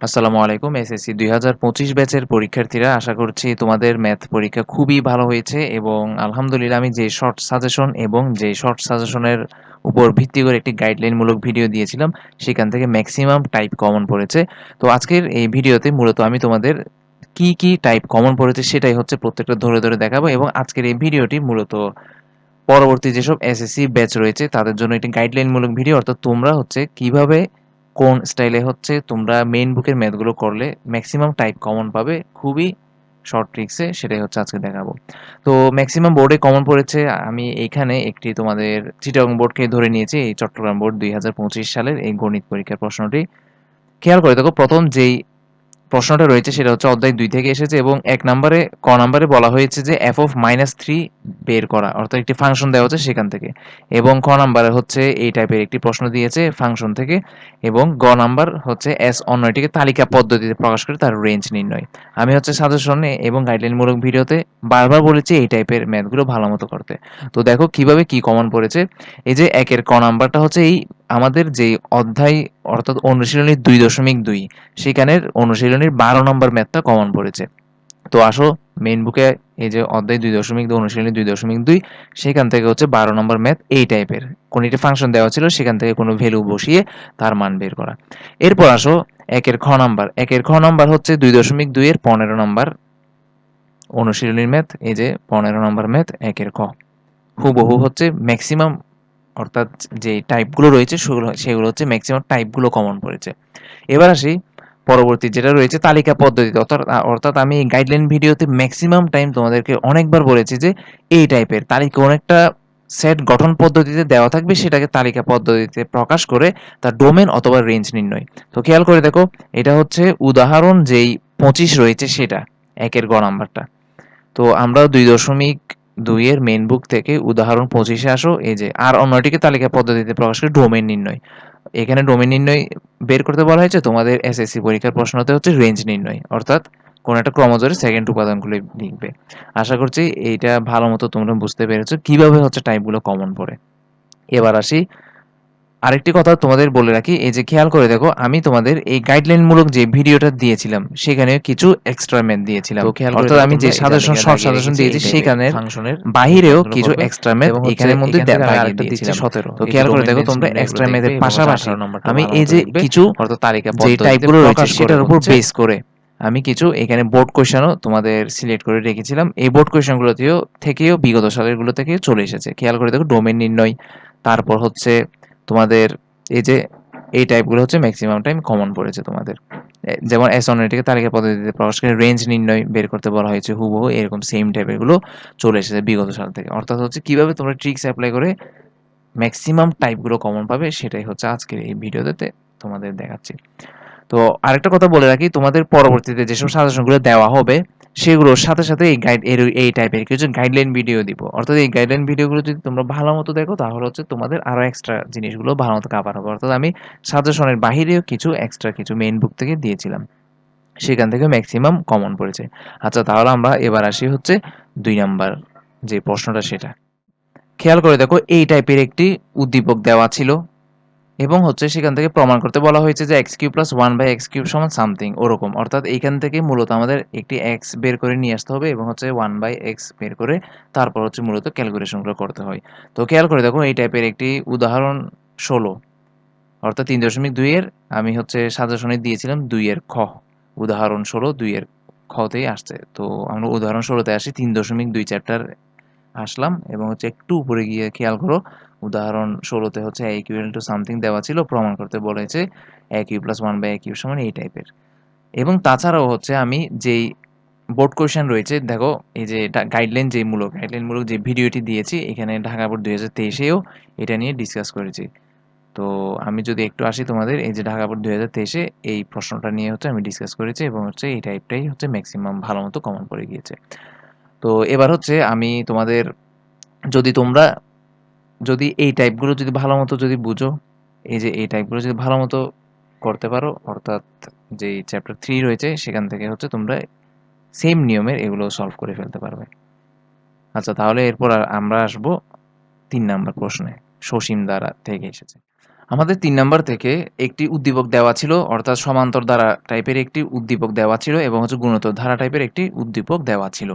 আসসালামু আলাইকুম, এসএসসি দুই হাজার পঁচিশ ব্যাচের পরীক্ষার্থীরা, আশা করছি তোমাদের ম্যাথ পরীক্ষা খুবই ভালো হয়েছে এবং আলহামদুলিল্লাহ আমি যে শর্ট সাজেশন এবং যে শর্ট সাজেশনের উপর ভিত্তি করে একটি গাইডলাইনমূলক ভিডিও দিয়েছিলাম, সেখান থেকে ম্যাক্সিমাম টাইপ কমন পড়েছে। তো আজকের এই ভিডিওতে মূলত আমি তোমাদের কি কি টাইপ কমন পড়েছে সেটাই হচ্ছে প্রত্যেকটা ধরে ধরে দেখাবো এবং আজকের এই ভিডিওটি মূলত পরবর্তী যেসব এসএসসি ব্যাচ রয়েছে, তাদের জন্য একটি গাইডলাইনমূলক ভিডিও অর্থাৎ তোমরা হচ্ছে কীভাবে কোন স্টাইলে হচ্ছে, তোমরা মেইন বুকের ম্যাথগুলো করলে ম্যাক্সিমাম টাইপ কমন পাবে। খুবই শর্ট ট্রিক্সে সেটাই হচ্ছে আজকে দেখাবো। তো ম্যাক্সিমাম বোর্ডে কমন পড়েছে, আমি এইখানে একটি তোমাদের চিটাগং বোর্ডকে ধরে নিয়েছি, এই চট্টগ্রাম বোর্ড দুই হাজার পঁচিশ সালের এই গণিত পরীক্ষার প্রশ্নটি। খেয়াল করে দেখো, প্রথম যেই প্রশ্নটা রয়েছে, সেটা হচ্ছে অধ্যায় দুই থেকে এসেছে এবং এক নম্বরে, ক নম্বরে বলা হয়েছে যে এফ অফ মাইনাস থ্রি বের করা, অর্থাৎ একটি ফাংশন দেওয়া হচ্ছে সেখান থেকে। এবং খ নাম্বারে হচ্ছে এই টাইপের একটি প্রশ্ন দিয়েছে ফাংশন থেকে এবং গ নাম্বার হচ্ছে এস অন্যটিকে তালিকা পদ্ধতিতে প্রকাশ করে তার রেঞ্জ নির্ণয়। আমি হচ্ছে সাজেশনে এবং গাইডলাইনমূলক ভিডিওতে বারবার বলেছি এই টাইপের ম্যাথগুলো ভালো মতো করতে। তো দেখো কীভাবে কি কমন পড়েছে। এই যে একের ক নাম্বারটা হচ্ছে এই আমাদের যে অধ্যায়, অর্থাৎ অনুশীলনী দুই দশমিক দুই, সেখানের অনুশীলনীর বারো নম্বর ম্যাথটা কমন পড়েছে। তো আসো মেইন বুকে এই যে অধ্যায় দুই দশমিক দুই, অনুশীলনী দুই দশমিক দুই, সেখান থেকে হচ্ছে বারো নম্বর ম্যাথ এই টাইপের কোন একটি ফাংশন দেওয়া ছিল, সেখান থেকে কোনো ভ্যালু বসিয়ে তার মান বের করা। এরপর আসো, একের খ নাম্বার। একের খ নাম্বার হচ্ছে দুই দশমিক দুই এর পনেরো নম্বর অনুশীলনীর ম্যাথ, এই যে পনেরো নম্বর ম্যাথ, একের খ। হুবহু হচ্ছে ম্যাক্সিমাম অর্থাৎ যে টাইপগুলো রয়েছে, সেগুলো সেগুলো হচ্ছে ম্যাক্সিমাম টাইপগুলো কমন পড়েছে। এবার আসি পরবর্তী যেটা রয়েছে তালিকা পদ্ধতিতে। অর্থাৎ অর্থাৎ আমি গাইডলাইন ভিডিওতে ম্যাক্সিমাম টাইম তোমাদেরকে অনেকবার বলেছি যে এই টাইপের তালিকা অনেকটা সেট গঠন পদ্ধতিতে দেওয়া থাকবে, সেটাকে তালিকা পদ্ধতিতে প্রকাশ করে তার ডোমেন অথবা রেঞ্জ নির্ণয়। তো খেয়াল করে দেখো, এটা হচ্ছে উদাহরণ যেই পঁচিশ রয়েছে সেটা, একের গ নাম্বারটা। তো আমরা দুই দশমিক দুইয়ের মেন বুক থেকে উদাহরণ পঁচিশে আসো, এই যে আর অন্যটিকে তালিকা পদ্ধতিতে প্রকাশ করে ডোমেন নির্ণয়। এখানে ডোমেন নির্ণয় বের করতে বলা হয়েছে, তোমাদের এসএসসি পরীক্ষার প্রশ্নতে হচ্ছে রেঞ্জ নির্ণয়, অর্থাৎ কোন একটা ক্রমজোরে সেকেন্ড উপাদানগুলো লিখবে। আশা করছি এইটা ভালো মতো তোমরা বুঝতে পেরেছ, কীভাবে হচ্ছে টাইপগুলো কমন পড়ে। এবার আসি আরেকটি কথা তোমাদের বলে রাখি এই যে খেয়াল করে দেখো আমি তোমাদের এই গাইডলাইন মূলক যে ভিডিওটা দিয়েছিলাম সেখানে কিছু এক্সট্রা ম্যাথ দিয়েছিলাম। অর্থাৎ আমি যে সাজেশন সব সাজেশন দিয়েছি সেখানে ফাংশনের বাহিরেও কিছু এক্সট্রা ম্যাথ এখানের মধ্যে দিয়েছিলাম। তো খেয়াল করে দেখো তোমরা এক্সট্রা ম্যাথের পাশাপাশি আমি এই যে কিছু অর্থাৎ তালিকা যে টাইপগুলো রয়েছে সেটার উপর বেস করে আমি কিছু এখানে বোর্ড কোয়েশনও তোমাদের সিলেক্ট করে রেখেছিলাম। এই বোর্ড কোয়েশনগুলো থেকেও থেকেও বিগত সালেরগুলো থেকে চলে এসেছে। খেয়াল করে দেখো ডোমেন নির্ণয় তারপর হচ্ছে তোমাদের এই যে, এই টাইপগুলো হচ্ছে ম্যাক্সিমাম টাইম কমন পড়েছে তোমাদের। যেমন এস অনটিকে তালিকা পদ্ধতিতে প্রকাশ করে রেঞ্জ নির্ণয় বের করতে বলা হয়েছে, হুবহু এরকম সেম টাইপেরগুলো চলে এসেছে বিগত সাল থেকে। অর্থাৎ হচ্ছে কীভাবে তোমরা ট্রিক্স অ্যাপ্লাই করে ম্যাক্সিমাম টাইপগুলো কমন পাবে, সেটাই হচ্ছে আজকের এই ভিডিওতে তোমাদের দেখাচ্ছি। তো আরেকটা কথা বলে রাখি, তোমাদের পরবর্তীতে যেসব সাজেশনগুলো দেওয়া হবে সেগুলোর সাথে সাথে এই গাইড এর এই টাইপের কিছু গাইডলাইন ভিডিও দিব। অর্থাৎ এই গাইডলাইন ভিডিওগুলো যদি তোমরা ভালো মতো দেখো, তাহলে হচ্ছে তোমাদের আরও এক্সট্রা জিনিসগুলো ভালো মতো কাভার হবে। অর্থাৎ আমি সাজেশনের বাহিরেও কিছু এক্সট্রা কিছু মেইন বুক থেকে দিয়েছিলাম। সেখান থেকে ম্যাক্সিমাম কমন পড়েছে। আচ্ছা তাহলে আমরা এবার আসি হচ্ছে দুই নাম্বার যে প্রশ্নটা সেটা। খেয়াল করে দেখো, এই টাইপের একটি উদ্দীপক দেওয়া ছিল। এবং হচ্ছে সেখান থেকে প্রমাণ করতে বলা হয়েছে যে X cube plus one by X cube সমান সামথিং ওরকম। অর্থাৎ এইখান থেকে মূলত আমাদের একটি এক্স বের করে নিয়ে আসতে হবে এবং হচ্ছে ওয়ান বাই এক্স বের করে তারপর হচ্ছে মূলত ক্যালকুলেশনগুলো করতে হয়। তো খেয়াল করে দেখো এই টাইপের একটি উদাহরণ ষোলো। অর্থাৎ তিন দশমিক দুইয়ের আমি হচ্ছে সাজেশনে দিয়েছিলাম দুইয়ের খ। উদাহরণ ষোলো দুইয়ের খতেই আসছে। তো আমরা উদাহরণ ষোলোতে আসি, তিন দশমিক দুই চ্যাপ্টার আসলাম এবং হচ্ছে একটু উপরে গিয়ে খেয়াল করো উদাহরণ ষোলোতে হচ্ছে এ ইকুয়াল টু সামথিং দেওয়া ছিল, প্রমাণ করতে বলেছে A Q plus one by A Q সমান এই টাইপের এবং তাছাড়াও হচ্ছে আমি যেই বোর্ড কোয়েশন রয়েছে, দেখো এই যে গাইডলাইন যে মূলক গাইডলাইন মূলক যে ভিডিওটি দিয়েছি, এখানে ঢাকা বোর্ড দুই হাজার তেইশেও এটা নিয়ে ডিসকাস করেছি। তো আমি যদি একটু আসি তোমাদের, এই যে ঢাকা বোর্ড দুই হাজার তেইশে এই প্রশ্নটা নিয়ে হচ্ছে আমি ডিসকাস করেছি এবং হচ্ছে এই টাইপটাই হচ্ছে ম্যাক্সিমাম ভালো মতো কমন পড়ে গিয়েছে। তো এবার হচ্ছে আমি তোমাদের, যদি তোমরা যদি এই টাইপগুলো যদি ভালো মতো যদি বুঝো, এই যে এই টাইপগুলো যদি ভালো মতো করতে পারো, অর্থাৎ যে চ্যাপ্টার থ্রি রয়েছে, সেখান থেকে হচ্ছে তোমরা সেম নিয়মের এগুলো সলভ করে ফেলতে পারবে। আচ্ছা তাহলে এরপর আমরা আসব তিন নাম্বার প্রশ্নে, সসীম দ্বারা থেকে এসেছে। আমাদের তিন নাম্বার থেকে একটি উদ্দীপক দেওয়া ছিল অর্থাৎ সমান্তর ধারা টাইপের একটি উদ্দীপক দেওয়া ছিল এবং হচ্ছে গুণোত্তর ধারা টাইপের একটি উদ্দীপক দেওয়া ছিল।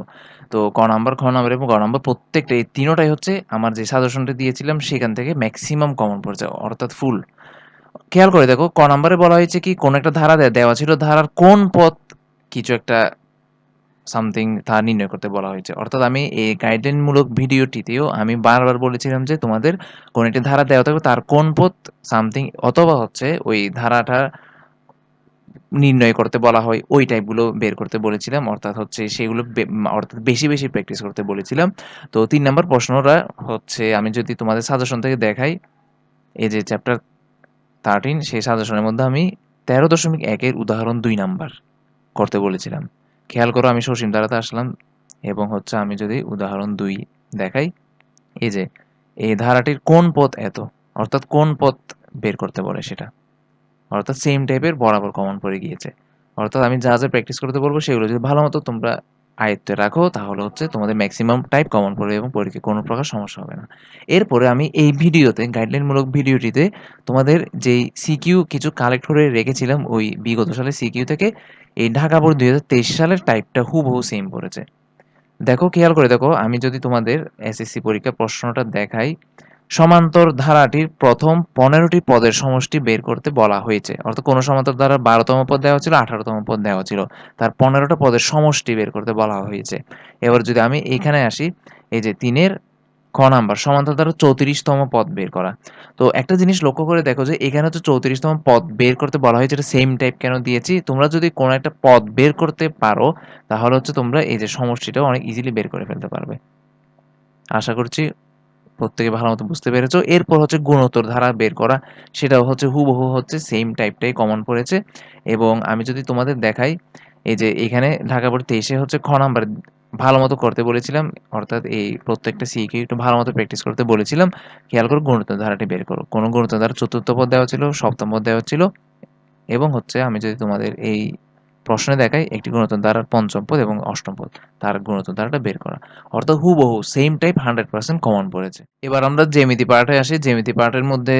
তো ক নাম্বার, খ নাম্বার এবং গ নাম্বার প্রত্যেকটা এই তিনোটাই হচ্ছে আমার যে সাজেশনটা দিয়েছিলাম সেখান থেকে ম্যাক্সিমাম কমন পড়েছে অর্থাৎ ফুল। খেয়াল করে দেখো ক নাম্বারে বলা হয়েছে কি কোন একটা ধারা দেওয়া ছিল ধারার কোন পথ কিছু একটা সামথিং তা নির্ণয় করতে বলা হয়েছে। অর্থাৎ আমি এই গাইডলাইনমূলক ভিডিওটিতেও আমি বারবার বলেছিলাম যে তোমাদের কোন একটি ধারা দেওয়া থাকবে তার কোন পথ সামথিং অথবা হচ্ছে ওই ধারাটা নির্ণয় করতে বলা হয় ওই টাইপগুলো বের করতে বলেছিলাম অর্থাৎ হচ্ছে সেগুলো অর্থাৎ বেশি, বেশি প্র্যাকটিস করতে বলেছিলাম। তো তিন নম্বর প্রশ্নটা হচ্ছে আমি যদি তোমাদের সাজেশন থেকে দেখাই এই যে চ্যাপ্টার 13 সেই সাজেশনের মধ্যে আমি তেরো দশমিক একের উদাহরণ দুই নাম্বার করতে বলেছিলাম। খেয়াল করো আমি সসীম ধারাতে আসলাম এবং হচ্ছে আমি যদি উদাহরণ দুই দেখাই এই যে এই ধারাটির কোন পথ এত অর্থাৎ কোন পথ বের করতে বলে সেটা। অর্থাৎ সেম টাইপের বরাবর কমন পড়ে গিয়েছে। অর্থাৎ আমি যা, যা প্র্যাকটিস করতে বলব সেগুলো যদি ভালো মতো তোমরা আয়ত্তে রাখো, তাহলে হচ্ছে তোমাদের ম্যাক্সিমাম টাইপ কমন পড়বে এবং পরীক্ষায় কোনো প্রকার সমস্যা হবে না। এরপরে আমি এই ভিডিওতে গাইডলাইনমূলক ভিডিওটিতে তোমাদের যেই সিকিউ কিছু কালেক্ট করে রেখেছিলাম, ওই বিগত সালের সিকিউ থেকে, এই ঢাকা বোর্ড ২০২৩ সালের টাইপটা হুবহু সেম পড়েছে। দেখো, খেয়াল করে দেখো, আমি যদি তোমাদের এসএসসি পরীক্ষার প্রশ্নটা দেখাই সমান্তর ধারাটির প্রথম ১৫টি পদের সমষ্টি বের করতে বলা হয়েছে। অর্থাৎ কোন সমান্তর ধারার ১২তম পদ দেওয়া ছিল, ১৮তম পদ দেওয়া ছিল। তার ১৫টা পদের সমষ্টি বের করতে বলা হয়েছে। এবার যদি আমি এখানে আসি এই যে ৩ এর খ নাম্বার সমান্তর ধারার ৩৪তম পদ বের করা। তো একটা জিনিস লক্ষ্য করে দেখো যে এখানে হচ্ছে ৩৪তম পদ বের করতে বলা হয়েছে এটা সেম টাইপ কেন দিয়েছি? তোমরা যদি কোনো একটা পদ বের করতে পারো তাহলে হচ্ছে তোমরা এই যে সমষ্টিটা অনেক ইজিলি বের করে ফেলতে পারবে। আশা করছি প্রত্যেকে ভালো মতো বুঝতে পেরেছ। এরপর হচ্ছে গুণোত্তর ধারা বের করা। সেটাও হচ্ছে হুবহু হচ্ছে সেম টাইপটাই কমন পড়েছে এবং আমি যদি তোমাদের দেখাই এই যে এখানে ঢাকা বোর্ড ২৩ এ হচ্ছে খ নাম্বার ভালো মতো করতে বলেছিলাম। অর্থাৎ এই প্রত্যেকটা সিকিউ একটু ভালো মতো প্র্যাকটিস করতে বলেছিলাম। খেয়াল করো গুণোত্তর ধারাটি বের করো। কোনো গুণোত্তর ধারা চতুর্থ পদ দেওয়া ছিল, সপ্তম পদ দেওয়া ছিল এবং হচ্ছে আমি যদি তোমাদের এই প্রশ্নে দেখাই একটি গুণোত্তর ধারার পঞ্চম পদ এবং অষ্টম পদ তার গুণোত্তর ধারাটা বের করা। অর্থাৎ হুবহু সেম টাইপ 100% কমন পড়েছে। এবার আমরা জ্যামিতি পার্টে আসি। জ্যামিতি পার্টের মধ্যে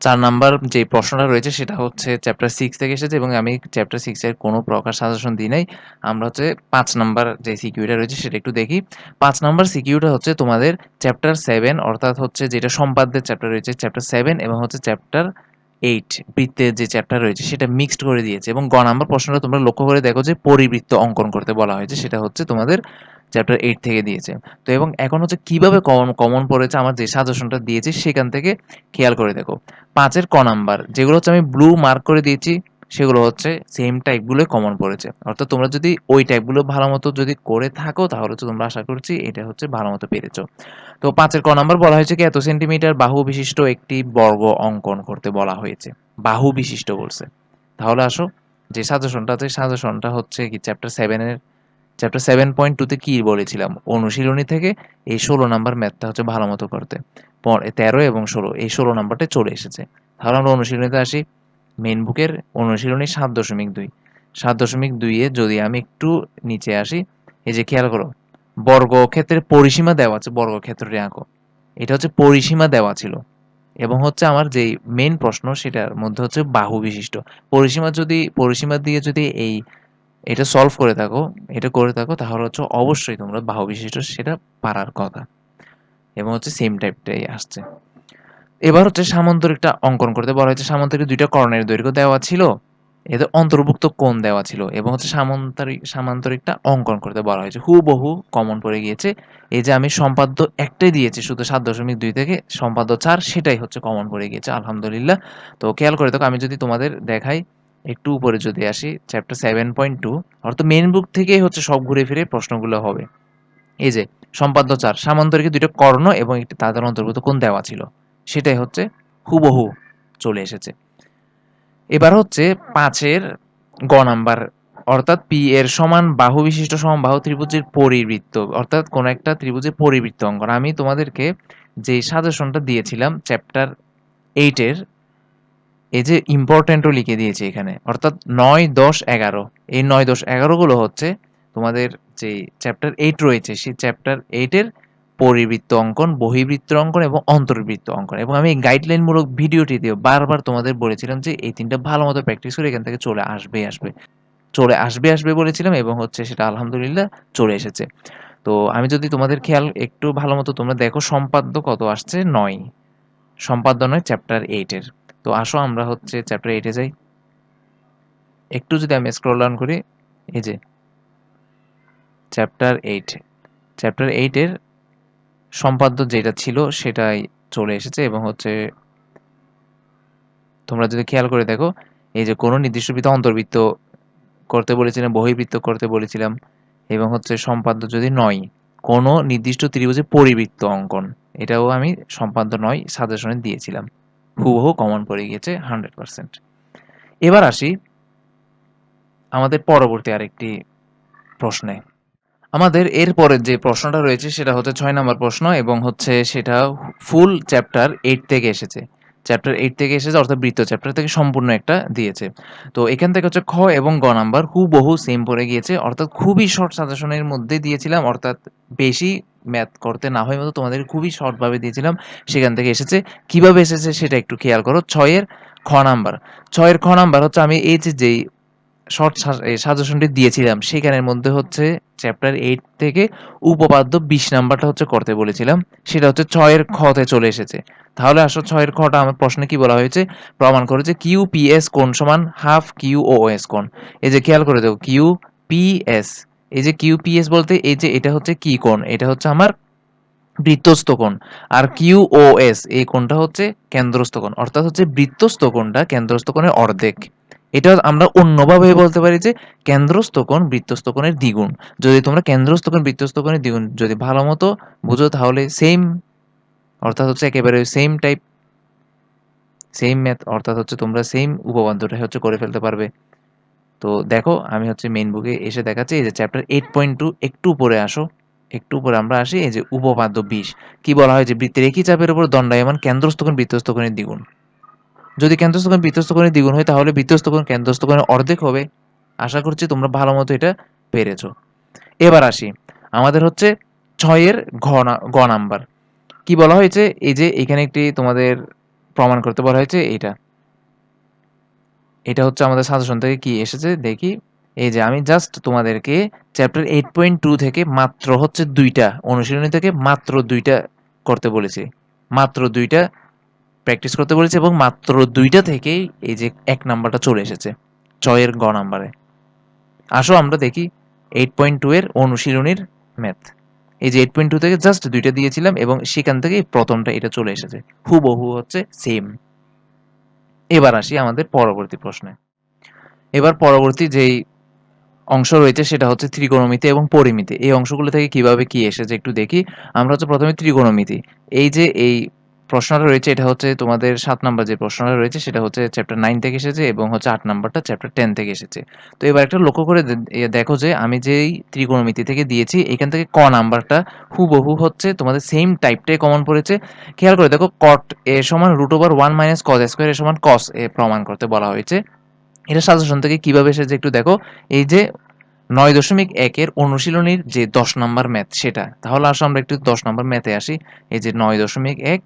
চার নাম্বার যে প্রশ্নটা রয়েছে সেটা হচ্ছে চ্যাপ্টার সিক্স থেকে এসেছে এবং আমি চ্যাপ্টার সিক্সের কোনো প্রকার সাজেশন দিই নাই। আমরা হচ্ছে পাঁচ নাম্বার যে সিকিউটা রয়েছে সেটা একটু দেখি। পাঁচ নাম্বার সিকিউটা হচ্ছে তোমাদের চ্যাপ্টার সেভেন অর্থাৎ হচ্ছে যেটা সম্পাদ্যের চ্যাপ্টার রয়েছে চ্যাপ্টার সেভেন এবং হচ্ছে চ্যাপ্টার 8 বৃত্তের যে চ্যাপ্টার রয়েছে সেটা মিক্সড করে দিয়েছে এবং গ নাম্বার প্রশ্নটা তোমরা লক্ষ্য করে দেখো যে পরিবৃত্ত অঙ্কন করতে বলা হয়েছে, সেটা হচ্ছে তোমাদের চ্যাপ্টার এইট থেকে দিয়েছে। তো এবং এখন হচ্ছে কীভাবে কমন কমন পড়েছে, আমার যে সাজেশনটা দিয়েছি সেখান থেকে খেয়াল করে দেখো। ৫ এর ক নাম্বার যেগুলো হচ্ছে আমি ব্লু মার্ক করে দিয়েছি সেগুলো হচ্ছে সেম টাইপগুলোই কমন পড়েছে। অর্থাৎ তোমরা যদি ওই টাইপগুলো ভালো মতো যদি করে থাকো, তাহলে হচ্ছে তোমরা আশা করছি এটা হচ্ছে ভালো মতো পেরেছ। তো পাঁচের ক নাম্বার বলা হয়েছে কি, এত সেন্টিমিটার বাহু বিশিষ্ট একটি বর্গ অঙ্কন করতে বলা হয়েছে। বাহু বিশিষ্ট বলছে। তাহলে আসো, যে সাজেশনটা আছে সাজেশনটা হচ্ছে কি চ্যাপ্টার 7 এর চ্যাপ্টার 7.2 তে কি বলেছিলাম? অনুশীলনী থেকে এই ১৬ নাম্বার ম্যাথটা হচ্ছে ভালো মতো করতে। পর ১৩ এবং ১৬ এই ১৬ নাম্বারটা চলে এসেছে। তাহলে আমরা অনুশীলনীতে আসি। মেইন বুকের অনুশীলনী ৭.২ ৭.২ এ যদি আমি একটু নিচে আসি এই যে খেয়াল করো বর্গক্ষেত্রের পরিসীমা দেওয়া আছে বর্গক্ষেত্রটি আঁকো। এটা হচ্ছে পরিসীমা দেওয়া ছিল এবং হচ্ছে আমার যেই মেন প্রশ্ন সেটার মধ্যে হচ্ছে বাহু বিশিষ্ট। পরিসীমা যদি পরিসীমা দিয়ে যদি এই এটা সলভ করে থাকো, এটা করে থাকো তাহলে হচ্ছে অবশ্যই তোমরা বাহু বিশিষ্ট সেটা পারার কথা। এবং হচ্ছে সেম টাইপটাই আসছে। এবার হচ্ছে সামান্তরিকটা অঙ্কন করতে বলা হয়েছে সামান্তরিক দুইটা কর্ণের দৈর্ঘ্য দেওয়া ছিল। এদের অন্তর্ভুক্ত কোণ দেওয়া ছিল এবং হচ্ছে সামান্তরিক সামান্তরিকটা অঙ্কন করতে বলা হয়েছে। হুবহু কমন পড়ে গিয়েছে। এই যে আমি সম্পাদ্য একটাই দিয়েছি, শুধু ৭.২ থেকে সম্পাদ্য চার, সেটাই হচ্ছে কমন পড়ে গিয়েছে, আলহামদুলিল্লাহ। তো খেয়াল করে দেখো, আমি যদি তোমাদের দেখাই, একটু উপরে যদি আসি চ্যাপ্টার 7.2 অর্থাৎ মেন বুক থেকেই হচ্ছে সব ঘুরে ফিরে প্রশ্নগুলো হবে। এই যে, সম্পাদ্য চার, সামান্তরিকে দুইটা কর্ণ এবং একটি তাদের অন্তর্ভুক্ত কোণ দেওয়া ছিল। সেটাই হচ্ছে হুবহু চলে এসেছে। এবার হচ্ছে পাঁচের গ নাম্বার অর্থাৎ পি এর সমান বাহু বিশিষ্ট সমবাহু ত্রিভুজের পরিবৃত্ত অর্থাৎ কোন একটা ত্রিভুজের পরিবৃত্ত অঙ্কন। আমি তোমাদেরকে যে সাজেশনটা দিয়েছিলাম চ্যাপ্টার 8 এর এই যে ইম্পোর্টেন্টও লিখে দিয়েছি এখানে। অর্থাৎ নয় দশ এগারো এই ৯, ১০, ১১ গুলো হচ্ছে তোমাদের যে চ্যাপ্টার এইট রয়েছে সেই চ্যাপ্টার 8 এর পরিবৃত্ত অঙ্কন, বহিবৃত্ত অঙ্কন এবং অন্তর্বৃত্ত অঙ্কন। এবং আমি গাইডলাইনমূলক ভিডিওটিতেও বারবার তোমাদের বলেছিলাম যে এই তিনটা ভালো মতো প্র্যাকটিস করে এখান থেকে চলে আসবে আসবে। চলে আসবে আসবে বলেছিলাম এবং হচ্ছে সেটা আলহামদুলিল্লাহ চলে এসেছে। তো আমি যদি তোমাদের খেয়াল একটু ভালো মতো তোমরা দেখো, সম্পাদ্য কত আসছে? নয়। সম্পাদ্য নয় চ্যাপ্টার এইটের তো আসো আমরা হচ্ছে চ্যাপ্টার এইটে যাই। একটু যদি আমি স্ক্রল ডাউন করি, এই যে চ্যাপ্টার এইট চ্যাপ্টার এইটের সম্পাদ্য যেটা ছিল সেটাই চলে এসেছে এবং হচ্ছে তোমরা যদি খেয়াল করে দেখো, এই যে কোনো নির্দিষ্ট বৃত্ত অন্তর্বৃত্ত করতে বলেছিলাম বহির্বৃত্ত করতে বলেছিলাম, এবং হচ্ছে সম্পাদ্য যদি নয়, কোনো নির্দিষ্ট ত্রিভুজে পরিবৃত্ত অঙ্কন, এটাও আমি সম্পাদ্য নয়, সাজেশনে দিয়েছিলাম। হুবহু কমন পড়ে গিয়েছে হান্ড্রেড পারসেন্ট এবার আসি আমাদের পরবর্তী আরেকটি প্রশ্নে। আমাদের এরপরের যে প্রশ্নটা রয়েছে, সেটা হচ্ছে ছয় নম্বর প্রশ্ন এবং হচ্ছে সেটা ফুল চ্যাপ্টার এইট থেকে এসেছে। চ্যাপ্টার এইট থেকে এসেছে, অর্থাৎ বৃত্ত চ্যাপ্টার থেকে সম্পূর্ণ একটা দিয়েছে। তো এখান থেকে হচ্ছে খ এবং গ নাম্বার হুবহু সেম পড়ে গিয়েছে, অর্থাৎ খুবই শর্ট সাজেশনের মধ্যে দিয়েছিলাম, অর্থাৎ বেশি ম্যাথ করতে না হয় মতো তোমাদের খুবই শর্টভাবে দিয়েছিলাম, সেখান থেকে এসেছে। কীভাবে এসেছে সেটা একটু খেয়াল করো, ছয়ের খ নাম্বার। ছয়ের খ নাম্বার হচ্ছে আমি এই যে যেই শর্ট সাজেশনটি দিয়েছিলাম। সেখানের মধ্যে হচ্ছে চ্যাপ্টার এইট থেকে উপপাদ্য বিশ নাম্বারটা হচ্ছে করতে বলেছিলাম। সেটা হচ্ছে ছয়ের খতে চলে এসেছে। তাহলে আসো ছয়ের খটা আমার প্রশ্নে কি বলা হয়েছে? প্রমাণ করেছে কিউ পি এস সমান হাফ কিউ ও এস কোণ এই যে খেয়াল করে দেখো কিউ পি এস এই যে কিউ পি এস বলতে এই যে এটা হচ্ছে কি কোণ? এটা হচ্ছে আমার বৃত্তস্থ কোণ। আর কিউ ও এস এই কোণটা হচ্ছে কেন্দ্রস্থ কোণ। অর্থাৎ হচ্ছে বৃত্তস্থ কোণটা কেন্দ্রস্থ কোণের অর্ধেক। এটা আমরা অন্যভাবে বলতে পারি যে কেন্দ্রস্থ কোণ বৃত্তস্থ কোণের দ্বিগুণ। যদি তোমরা কেন্দ্রস্থ কোণ বৃত্তস্থ কোণের দ্বিগুণ যদি ভালো মতো বুঝো, তাহলে সেম অর্থাৎ হচ্ছে একেবারে সেম টাইপ সেম ম্যাথ অর্থাৎ হচ্ছে তোমরা সেম উপপাদ্যটা হচ্ছে করে ফেলতে পারবে। তো দেখো, আমি হচ্ছে মেইন বুকে এসে দেখাচ্ছি, এই যে চ্যাপ্টার এইট পয়েন্ট টু একটু উপরে আসো। একটু উপরে আমরা আসি, এই যে উপপাদ্য বিশ। কি বলা হয় যে বৃত্তের একই চাপের উপর দণ্ডায়মান কেন্দ্রস্থ কোণ বৃত্তস্থ কোণের দ্বিগুণ। যদি কেন্দ্রস্থ কোণ বৃত্তস্থ কোণের দ্বিগুণ হয়, তাহলে বৃত্তস্থ কোণ কেন্দ্রস্থ কোণের অর্ধেক হবে। আশা করছি তোমরা ভালো মতো এটা পেরেছ। এবার আসি। আমাদের হচ্ছে ছয়ের ঘ গ নাম্বার। কি বলা হয়েছে? এই যে এখানে একটি তোমাদের প্রমাণ করতে বলা হয়েছে এটা এটা হচ্ছে আমাদের সাজেশন থেকে কি এসেছে? দেখি। এই যে আমি জাস্ট তোমাদেরকে চ্যাপ্টার এইট পয়েন্ট টু থেকে মাত্র হচ্ছে দুইটা অনুশীলনী থেকে মাত্র দুইটা করতে বলেছি। মাত্র দুইটা প্র্যাকটিস করতে বলেছি এবং মাত্র দুইটা থেকেই এই যে এক নাম্বারটা চলে এসেছে, ছয়ের গ নাম্বারে। আসো আমরা দেখি এইট পয়েন্ট টু এর অনুশীলনীর ম্যাথ এই যে এইট পয়েন্ট টু থেকে জাস্ট দুইটা দিয়েছিলাম এবং সেখান থেকে প্রথমটা এটা চলে এসেছে। হুবহু হচ্ছে সেম এবার আসি আমাদের পরবর্তী প্রশ্নে। এবার পরবর্তী যেই অংশ রয়েছে সেটা হচ্ছে ত্রিকোণমিতি এবং পরিমিতি। এই অংশগুলো থেকে কীভাবে কি এসেছে একটু দেখি। আমরা হচ্ছে প্রথমে ত্রিকোণমিতি। এই যে এই প্রশ্নটা রয়েছে, এটা হচ্ছে তোমাদের সাত নাম্বার যে প্রশ্নটা রয়েছে, সেটা হচ্ছে চ্যাপ্টার নাইন থেকে এসেছে এবং হচ্ছে আট নাম্বারটা চ্যাপ্টার টেন থেকে এসেছে। তো এবার একটা লক্ষ্য করে দেখো যে আমি যেই ত্রিকোণমিতি থেকে দিয়েছি, এখান থেকে ক নাম্বারটা হুবহু হচ্ছে তোমাদের সেম টাইপটাই কমন পড়েছে। খেয়াল করে দেখো কট এ সমান root over one minus cos square A সমান কস এ প্রমাণ করতে বলা হয়েছে। এটা সাজেশন থেকে কীভাবে এসেছে একটু দেখো, এই যে নয় দশমিক একের অনুশীলনীর যে দশ নম্বর ম্যাথ সেটা, তাহলে আসো আমরা একটু দশ নম্বর ম্যাথে আসি। এই যে নয় দশমিক এক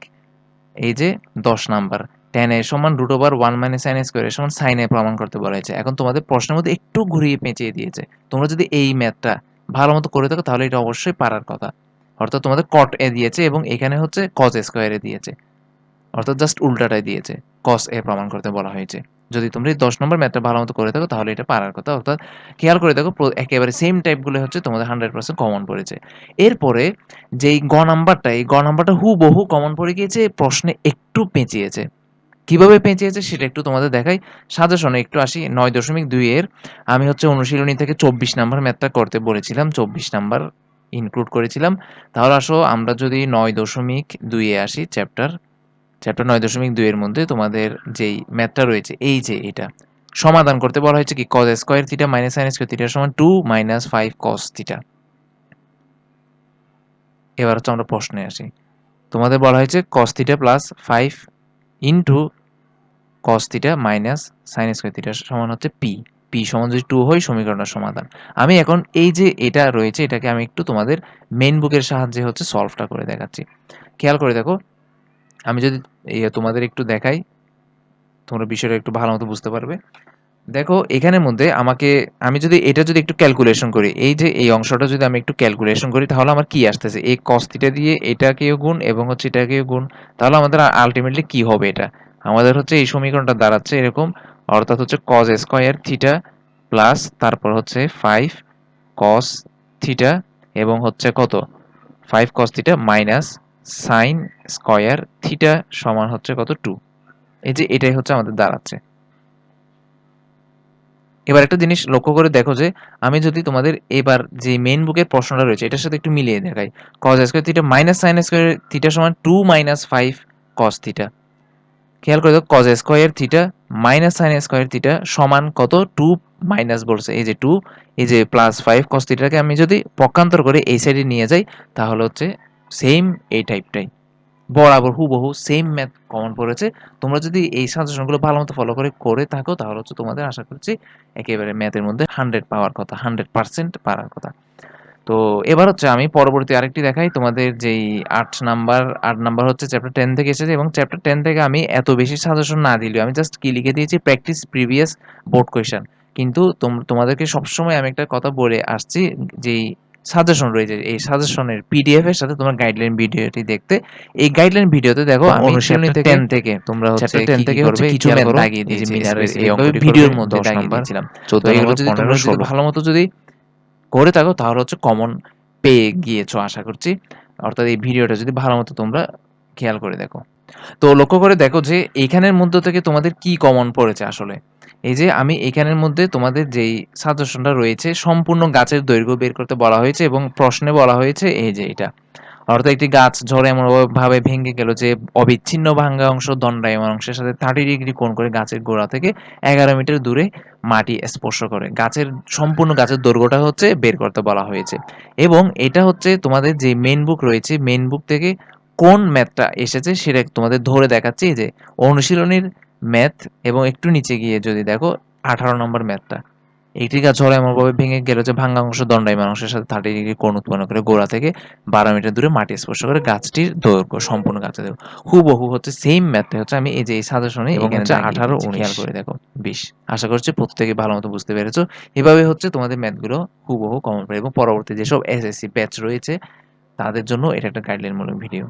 এই যে দশ নাম্বার টেন এ সমান root over one sine square সমান সাইন এ প্রমাণ করতে বলা হয়েছে। এখন তোমাদের প্রশ্নের মধ্যে একটু ঘুরিয়ে পেঁচিয়ে দিয়েছে। তোমরা যদি এই ম্যাথটা ভালো মতো করে থাকো, তাহলে এটা অবশ্যই পারার কথা। অর্থাৎ তোমাদের কট এ দিয়েছে এবং এখানে হচ্ছে কজ স্কোয়ারে দিয়েছে। অর্থাৎ জাস্ট উল্টাটাই দিয়েছে কস এ প্রমাণ করতে বলা হয়েছে। যদি তোমরা এই দশ নম্বর ম্যাথটা ভালো মতো করে থাকো, তাহলে এটা পারার কথা। অর্থাৎ খেয়াল করে দেখো একেবারে সেম টাইপগুলো হচ্ছে তোমাদের হান্ড্রেড পার্সেন্ট কমন পড়েছে। এরপরে যেই গ নাম্বারটা, এই গ নাম্বারটা হু বহু কমন পড়ে গিয়েছে প্রশ্নে একটু পেঁচিয়েছে। কীভাবে পেঁচিয়েছে সেটা একটু তোমাদের দেখাই। সাজেশনে একটু আসি, নয় দশমিক দুই এর। আমি হচ্ছে অনুশীলনী থেকে চব্বিশ নাম্বার ম্যাথটা করতে বলেছিলাম, চব্বিশ নাম্বার ইনক্লুড করেছিলাম। তাহলে আসো, আমরা যদি নয় দশমিক দুইয়ে আসি চ্যাপ্টার চ্যাপ্টার নয় দশমিক দুইয়ের মধ্যে তোমাদের যেই ম্যাথটা রয়েছে, এই যে এটা, সমাধান করতে বলা হয়েছে কি? Cos square theta minus sine square থিটার সমান two minus five cos theta এবার হচ্ছে আমরা প্রশ্নে আসি। তোমাদের বলা হয়েছে cos theta plus five into cos theta minus sine square থিটার সমান হচ্ছে পি পি সমান যদি টু হয়, সমীকরণের সমাধান। আমি এখন এই যে এটা রয়েছে, এটাকে আমি একটু তোমাদের মেন বুকের সাহায্যে হচ্ছে সলভটা করে দেখাচ্ছি। খেয়াল করে দেখো আমি যদি ইয়ে তোমাদের একটু দেখাই, তোমরা বিষয়টা একটু ভালো মতো বুঝতে পারবে। দেখো, এখানের মধ্যে আমাকে, আমি যদি, এটা যদি একটু ক্যালকুলেশন করি, এই যে, এই অংশটা যদি আমি একটু ক্যালকুলেশন করি, তাহলে আমার কি আসতেছে? এই কস্তিটা দিয়ে এটাকেও গুণ এবং হচ্ছে এটাকেও গুণ, তাহলে আমাদের আলটিমেটলি কি হবে এটা? আমাদের হচ্ছে এই সমীকরণটা দাঁড়াচ্ছে এরকম, অর্থাৎ হচ্ছে কজ স্কোয়ার থিটা প্লাস তারপর হচ্ছে ফাইভ কস থিটা এবং হচ্ছে কত? Five cos theta minus sine square theta সমান হচ্ছে কত? টু। এই যে এটাই হচ্ছে আমাদের দাঁড়াচ্ছে। এবার একটা জিনিস লক্ষ্য করে দেখো যে, আমি যদি তোমাদের এবার যে মেন বুকের প্রশ্নটা রয়েছে, এটার সাথে একটু মিলিয়ে দেখাই। Cos square theta minus sine square theta সমান two minus five cos theta খেয়াল করে দেখো cos square theta minus sine square theta সমান কত? টু মাইনাস বলছে। এই যে টু এই যে প্লাস ফাইভ কস থিটাকে আমি যদি পক্ষান্তর করে এই সাইডে নিয়ে যাই, তাহলে হচ্ছে সেম এই টাইপটাই বরাবর হুবহু সেম ম্যাথ কমন পড়েছে। তোমরা যদি এই সাজেশনগুলো ভালো মতো ফলো করে করে থাকো, তাহলে হচ্ছে তোমাদের আশা করছি একেবারে ম্যাথের মধ্যে হান্ড্রেড পাওয়ার কথা হান্ড্রেড পার্সেন্ট পারার কথা। তো এবার হচ্ছে আমি পরবর্তী আরেকটি দেখাই। তোমাদের যেই আট নাম্বার আট নাম্বার হচ্ছে চ্যাপ্টার টেন থেকে এসেছে এবং চ্যাপ্টার টেন থেকে আমি এত বেশি সাজেশন না দিলেও আমি জাস্ট কি লিখে দিয়েছি প্র্যাকটিস প্রিভিয়াস বোর্ড কোয়েশন কিন্তু তোমাদেরকে সবসময় আমি একটা কথা বলে আসছি, যেই সাজেশন রয়েছে এই সাজেশনের পিডিএফ এর সাথে তোমার গাইডলাইন ভিডিওটি দেখতে। এই গাইডলাইন ভিডিওতে দেখো অনুশীলনী থেকে 10 থেকে তোমরা হচ্ছে 10 থেকে হচ্ছে কিছু ম্যাথ দাগিয়ে দিয়েছি মিনারের এই অঙ্কটি ভিডিওর মধ্যে দাগিয়ে দিয়েছিলাম। 14 এগুলো যদি তোমরা যদি ভালো মতো যদি করে থাকো তাহলে হচ্ছে কমন পেয়ে গিয়েছো আশা করছি। অর্থাৎ এই ভিডিওটা যদি ভালো মতো তোমরা খেয়াল করে দেখো। তো লক্ষ্য করে দেখো যে এইখানের মধ্য থেকে তোমাদের কি কমন পড়েছে আসলে? এই যে আমি এখানের মধ্যে তোমাদের যেই সাজেশনটা রয়েছে, সম্পূর্ণ গাছের দৈর্ঘ্য বের করতে বলা হয়েছে এবং প্রশ্নে বলা হয়েছে এই যে এটা। অর্থাৎ একটি গাছ ঝড়ে এমন ভাবে ভেঙে গেল যে অবিচ্ছিন্ন ভাঙ্গা অংশ, দণ্ডায়মান অংশের সাথে থার্টি ডিগ্রি কোণ করে গাছের গোড়া থেকে এগারো মিটার দূরে মাটি স্পর্শ করে। গাছের সম্পূর্ণ গাছের দৈর্ঘ্যটা হচ্ছে বের করতে বলা হয়েছে। এবং এটা হচ্ছে তোমাদের যে মেন বুক রয়েছে মেন বুক থেকে কোন ম্যাথটা এসেছে সেটা তোমাদের ধরে দেখাচ্ছি যে অনুশীলনীর ম্যাথ এবং একটু নিচে গিয়ে যদি দেখো আঠারো নম্বর ম্যাথটা। একটি গাছ ঝড় এমনভাবে ভেঙে গেল যে ভাঙ্গা অংশ দণ্ডায়মান অংশের সাথে থার্টি ডিগ্রি কোণ উৎপন্ন করে গোড়া থেকে বারো মিটার দূরে মাটি স্পর্শ করে গাছটির দৈর্ঘ্য সম্পূর্ণ গাছের দৈর্ঘ্য। হুবহু হচ্ছে সেম ম্যাথে হচ্ছে আমি এই যে এই সাজেশনে হচ্ছে আঠারো খেয়াল করে দেখো বিশ। আশা করছি প্রত্যেকে ভালো মতো বুঝতে পেরেছ। এভাবে হচ্ছে তোমাদের ম্যাথগুলো হুবহু কমন পড়ে এবং পরবর্তী যেসব এসএসসি ব্যাচ রয়েছে তাদের জন্য এটা একটা গাইডলাইনমূলক ভিডিও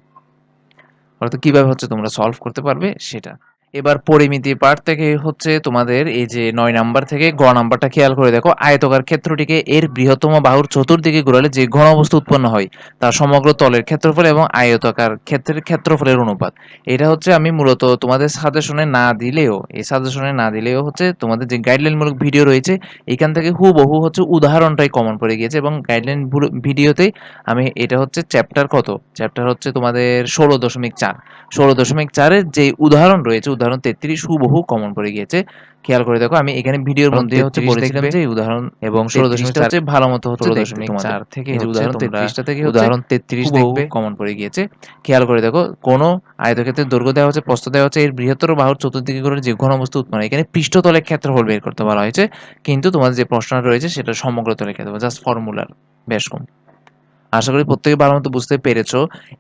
অর্থাৎ কীভাবে হচ্ছে তোমরা সলভ করতে পারবে সেটা। এবার পরিমিতি পার্ট থেকে হচ্ছে তোমাদের এই যে নয় নাম্বার থেকে গ নাম্বারটা খেয়াল করে দেখো, আয়তকার ক্ষেত্রটিকে এর বৃহত্তম বাহুর চতুর্দিকে ঘোরালে যে ঘনবস্তু উৎপন্ন হয় তার সমগ্র তলের ক্ষেত্রফল এবং আয়তকার ক্ষেত্রের ক্ষেত্রফলের অনুপাত। এটা হচ্ছে আমি মূলত তোমাদের সাজেশনে না দিলেও, এই সাজেশনে না দিলেও হচ্ছে তোমাদের যে গাইডলাইনমূলক ভিডিও রয়েছে, এখান থেকে হুবহু হচ্ছে উদাহরণটাই কমন পড়ে গিয়েছে এবং গাইডলাইন ভিডিওতে আমি এটা হচ্ছে চ্যাপ্টার কত? চ্যাপ্টার হচ্ছে তোমাদের ষোলো দশমিক চার। ষোলো দশমিক চারের যে উদাহরণ রয়েছে উদাহরণ তেত্রিশ হুবহু কমন পড়ে গিয়েছে। খেয়াল করে দেখো আমি এখানে ভিডিওর মধ্যে হচ্ছে বলেছিলাম যে উদাহরণ এবং ষোলো দশমিক হচ্ছে ভালো মতো হচ্ছে দশমিক চার থেকে উদাহরণ তেত্রিশটা থেকে উদাহরণ তেত্রিশ দেখবে। কমন পড়ে গিয়েছে। খেয়াল করে দেখো কোনো আয়তক্ষেত্রের দৈর্ঘ্য দেওয়া হচ্ছে প্রস্থ দেওয়া হচ্ছে এর বৃহত্তর বাহুর চতুর্দিকে করে যে ঘনবস্তু উৎপন্ন এখানে পৃষ্ঠতলের ক্ষেত্রফল বের করতে বলা হয়েছে। কিন্তু তোমাদের যে প্রশ্নটা রয়েছে সেটা সমগ্র তলের ক্ষেত্রফল জাস্ট ফর্মুলার বেশ কম আশা করি প্রত্যেকে ভালো মতো বুঝতে পেরেছ।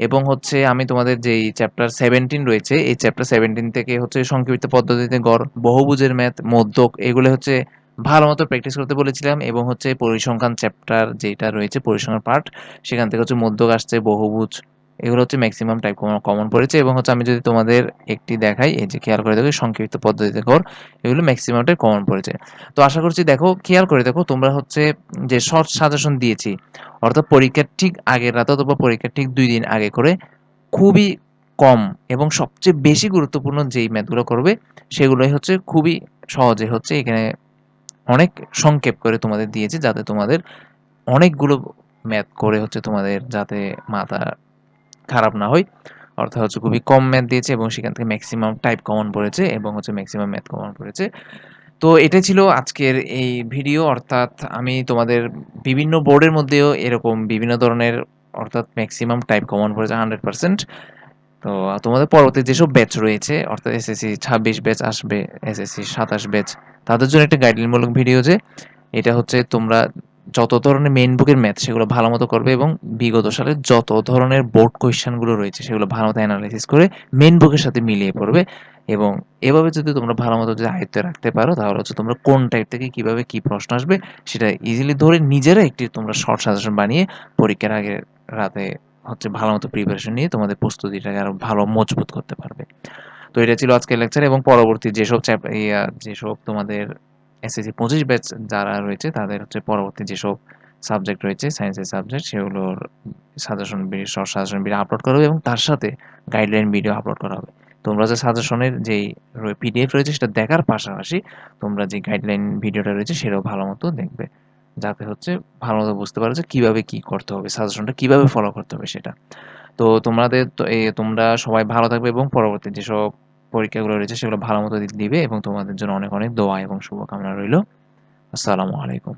এবং হচ্ছে আমি তোমাদের যেই চ্যাপ্টার সেভেন্টিন রয়েছে, এই চ্যাপ্টার সেভেন্টিন থেকে হচ্ছে সংক্ষিপ্ত পদ্ধতিতে গড়, বহুভুজের ম্যাথ, মধ্যক, এগুলো হচ্ছে ভালো মতো প্র্যাকটিস করতে বলেছিলাম এবং হচ্ছে পরিসংখ্যান চ্যাপ্টার যেটা রয়েছে, পরিসংখ্যান পার্ট সেখান থেকে হচ্ছে মধ্যক আসছে, বহুভুজ এগুলো হচ্ছে ম্যাক্সিমাম টাইপ কমন পড়েছে এবং হচ্ছে আমি যদি তোমাদের একটি দেখাই, এই যে খেয়াল করে দেখো সংক্ষিপ্ত পদ্ধতিতে কর, এগুলো ম্যাক্সিমাম টাইপ কমন পড়েছে। তো আশা করছি দেখো, খেয়াল করে দেখো, তোমরা হচ্ছে যে শর্ট সাজেশন দিয়েছি, অর্থাৎ পরীক্ষার ঠিক আগের রাতে অথবা পরীক্ষার ঠিক দুই দিন আগে করে খুবই কম এবং সবচেয়ে বেশি গুরুত্বপূর্ণ যেই ম্যাথগুলো করবে, সেগুলোই হচ্ছে খুবই সহজে হচ্ছে এখানে অনেক সংক্ষেপ করে তোমাদের দিয়েছে, যাতে তোমাদের অনেকগুলো ম্যাথ করে হচ্ছে তোমাদের, যাতে মাথা খারাপ না হয় অর্থাৎ হচ্ছে খুবই কম ম্যাথ দিয়েছে এবং সেখান থেকে ম্যাক্সিমাম টাইপ কমন পড়েছে এবং হচ্ছে ম্যাক্সিমাম ম্যাথ কমন পড়েছে। তো এটা ছিল আজকের এই ভিডিও অর্থাৎ আমি তোমাদের বিভিন্ন বোর্ডের মধ্যেও এরকম বিভিন্ন ধরনের, অর্থাৎ ম্যাক্সিমাম টাইপ কমন পড়েছে হান্ড্রেড পার্সেন্ট তো তোমাদের পরবর্তী যেসব ব্যাচ রয়েছে, অর্থাৎ এসএসসি ছাব্বিশ ব্যাচ আসবে এসএসসি সাতাশ ব্যাচ তাদের জন্য একটা গাইডলাইনমূলক ভিডিও যে, এটা হচ্ছে তোমরা যত ধরনের মেইন বুকের ম্যাথ সেগুলো ভালো মতো করবে এবং বিগত সালের যত ধরনের বোর্ড কোয়েশ্চেনগুলো রয়েছে সেগুলো ভালো মতো অ্যানালাইসিস করে মেইন বুকের সাথে মিলিয়ে পড়বে এবং এভাবে যদি তোমরা ভালো মতো যদি আয়ত্তে রাখতে পারো, তাহলে হচ্ছে তোমরা কোন টাইপ থেকে কীভাবে কি প্রশ্ন আসবে সেটা ইজিলি ধরে নিজেরা একটি তোমরা শর্ট সাজেশন বানিয়ে পরীক্ষার আগে রাতে হচ্ছে ভালো মতো প্রিপারেশন নিয়ে তোমাদের প্রস্তুতিটাকে আরও ভালো মজবুত করতে পারবে। তো এটা ছিল আজকের লেকচার এবং পরবর্তী যেসব যেসব তোমাদের এসএসসি পঁচিশ ব্যাচ যারা রয়েছে, তাদের হচ্ছে পরবর্তী যেসব সাবজেক্ট রয়েছে সায়েন্সের সাবজেক্ট সেগুলোর suggestion video short suggestion video upload করা হবে এবং তার সাথে গাইডলাইন ভিডিও আপলোড করা হবে। তোমরা যে সাজেশনের যেই পিডিএফ রয়েছে, সেটা দেখার পাশাপাশি তোমরা যে গাইডলাইন ভিডিওটা রয়েছে, সেটাও ভালো মতো দেখবে। যাতে হচ্ছে ভালো মতো বুঝতে পারো যে কীভাবে কী করতে হবে সাজেশনটা কীভাবে ফলো করতে হবে সেটা। তো তোমাদের তোমরা সবাই ভালো থাকবে এবং পরবর্তী যেসব পরীক্ষাগুলো রয়েছে, সেগুলো ভালো মতো দিবে এবং তোমাদের জন্য অনেক অনেক দোয়া এবং শুভকামনা রইল। আসসালামু আলাইকুম।